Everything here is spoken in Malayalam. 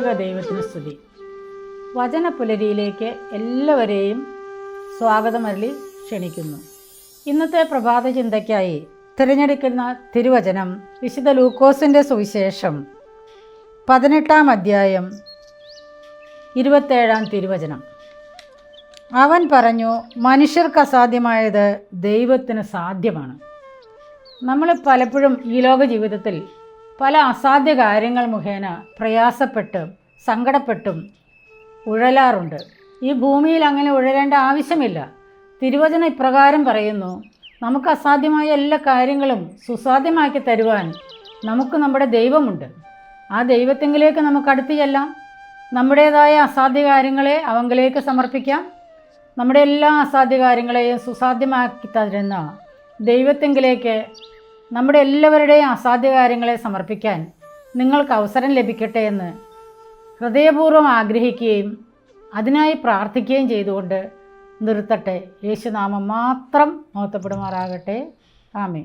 ത്രിയേക ദൈവത്തിന് സ്തുതി. വചനപുലരിയിലേക്ക് എല്ലാവരെയും സ്വാഗതമരളി ക്ഷണിക്കുന്നു. ഇന്നത്തെ പ്രഭാത ചിന്തയ്ക്കായി തിരഞ്ഞെടുക്കുന്ന തിരുവചനം വിശുദ്ധ ലൂക്കോസിന്റെ സുവിശേഷം പതിനെട്ടാം അധ്യായം ഇരുപത്തേഴാം തിരുവചനം. അവൻ പറഞ്ഞു മനുഷ്യർക്ക് അസാധ്യമായത് ദൈവത്തിന് സാധ്യമാണ്. നമ്മൾ പലപ്പോഴും ഈ ലോക ജീവിതത്തിൽ പല അസാധ്യ കാര്യങ്ങൾ മുഖേന പ്രയാസപ്പെട്ടും സങ്കടപ്പെട്ടും ഉഴലാറുണ്ട്. ഈ ഭൂമിയിൽ അങ്ങനെ ഉഴലേണ്ട ആവശ്യമില്ല. തിരുവചനം ഇപ്രകാരം പറയുന്നു നമുക്ക് അസാധ്യമായ എല്ലാ കാര്യങ്ങളും സുസാധ്യമാക്കി തരുവാൻ നമുക്ക് നമ്മുടെ ദൈവമുണ്ട്. ആ ദൈവത്തെങ്കിലേക്ക് നമുക്ക് അടുത്ത് ചെല്ലാം. നമ്മുടേതായ അസാധ്യ കാര്യങ്ങളെ അവങ്കിലേക്ക് സമർപ്പിക്കാം. നമ്മുടെ എല്ലാ അസാധ്യ കാര്യങ്ങളെയും സുസാധ്യമാക്കി തരുന്ന ദൈവത്തെങ്കിലേക്ക് നമ്മുടെ എല്ലാവരുടെയും അസാധ്യ കാര്യങ്ങളെ സമർപ്പിക്കാൻ നിങ്ങൾക്ക് അവസരം ലഭിക്കട്ടെ എന്ന് ഹൃദയപൂർവം ആഗ്രഹിക്കുകയും അതിനായി പ്രാർത്ഥിക്കുകയും ചെയ്തുകൊണ്ട് നിർത്തട്ടെ. യേശുനാമം മാത്രം മഹത്വപ്പെടുമാറാകട്ടെ. ആമേ